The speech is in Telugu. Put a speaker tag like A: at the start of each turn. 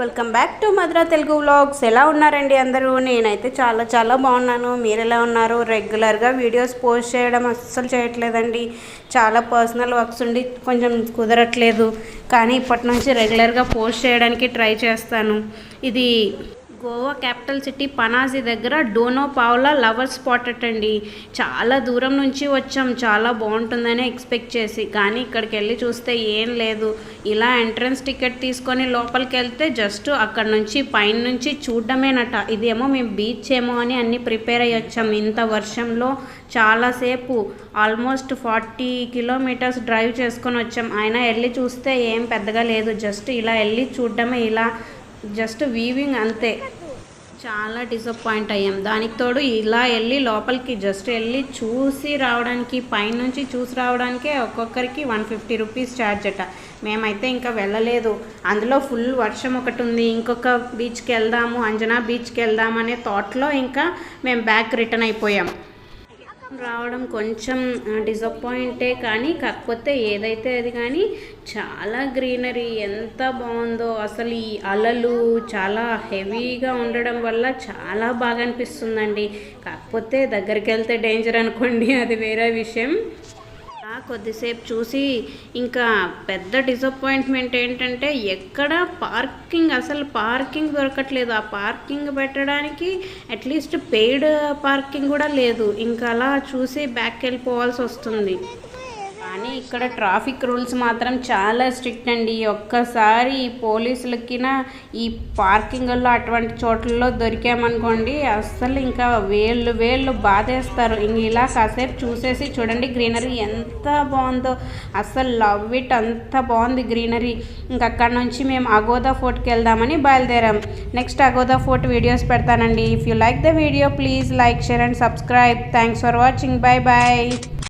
A: Welcome back to Madhura Telugu vlogs. ఎలా ఉన్నారండి అందరూ? నేనైతే చాలా చాలా బాగున్నాను. మీరు ఎలా ఉన్నారు? రెగ్యులర్గా వీడియోస్ పోస్ట్ చేయడం అస్సలు చేయట్లేదండి. చాలా పర్సనల్ వర్క్స్ ఉండి కొంచెం కుదరట్లేదు. కానీ ఇప్పటి నుంచి రెగ్యులర్గా పోస్ట్ చేయడానికి ట్రై చేస్తాను. ఇది గోవా క్యాపిటల్ సిటీ పనాజీ దగ్గర డోనో పావులా లవర్ స్పాట్ అండి చాలా దూరం నుంచి వచ్చాం. చాలా బాగుంటుందని ఎక్స్పెక్ట్ చేసి. కానీ ఇక్కడికి వెళ్ళి చూస్తే ఏం లేదు. ఇలా ఎంట్రన్స్ టికెట్ తీసుకొని లోపలికి వెళ్తే జస్ట్ అక్కడ నుంచి పైన నుంచి చూడడమేనట. ఇదేమో మేము బీచ్ ఏమో అని అన్ని ప్రిపేర్ అయ్యి వచ్చాం. ఇంత వర్షంలో చాలాసేపు ఆల్మోస్ట్ ఫార్టీ కిలోమీటర్స్ డ్రైవ్ చేసుకొని వచ్చాం. అయినా వెళ్ళి చూస్తే ఏం పెద్దగా లేదు. జస్ట్ ఇలా వెళ్ళి చూడడమే. ఇలా జస్ట్ వీవింగ్ అంతే. చాలా డిసప్పాయింట్ అయ్యాం. దానికి తోడు ఇలా వెళ్ళి లోపలికి జస్ట్ వెళ్ళి చూసి రావడానికి పైనుంచి చూసి రావడానికే ఒక్కొక్కరికి వన్ ఫిఫ్టీ రూపీస్ ఛార్జ్ అట. మేమైతే ఇంకా వెళ్ళలేదు. అందులో ఫుల్ వర్షం ఒకటి ఉంది. ఇంకొక బీచ్కి వెళ్దాము అంజనా బీచ్కి వెళ్దాం అనే థాట్లో ఇంకా మేము బ్యాక్ రిటర్న్ అయిపోయాం. రావడం కొంచెం డిసప్పాయింటే కానీ కాకపోతే ఏదైతే అది కానీ చాలా గ్రీనరీ ఎంత బాగుందో అసలు ఈ అలలు చాలా హెవీగా ఉండడం వల్ల చాలా బాగా అనిపిస్తుందండి. కాకపోతే దగ్గరికి వెళ్తే డేంజర్ అనుకోండి అది వేరే విషయం. కొద్దిసేపు చూసి ఇంకా పెద్ద డిసప్పాయింట్మెంట్ ఏంటంటే ఎక్కడ పార్కింగ్ అసలు పార్కింగ్ దొరకట్లేదు. ఆ పార్కింగ్ పెట్టడానికి అట్లీస్ట్ పెయిడ్ పార్కింగ్ కూడా లేదు. ఇంకా అలా చూసి బ్యాక్ వెళ్ళిపోవాల్సి వస్తుంది. కానీ ఇక్కడ ట్రాఫిక్ రూల్స్ మాత్రం చాలా స్ట్రిక్ట్ అండి. ఒక్కసారి ఈ పోలీసులకిన ఈ పార్కింగ్లో అటువంటి చోట్లలో దొరికామనుకోండి అస్సలు ఇంకా వేళ్ళు వేళ్ళు బాధేస్తారు. ఇంక ఇలా కాసేపు చూసేసి చూడండి గ్రీనరీ ఎంత బాగుందో అస్సలు లవ్ ఇట్ అంత బాగుంది గ్రీనరీ. ఇంక అక్కడ నుంచి మేము అగోదా ఫోర్ట్కి వెళ్దామని బయలుదేరాం. నెక్స్ట్ అగోదా ఫోర్ట్ వీడియోస్ పెడతానండి. If you like the video please like share and subscribe thanks for watching bye bye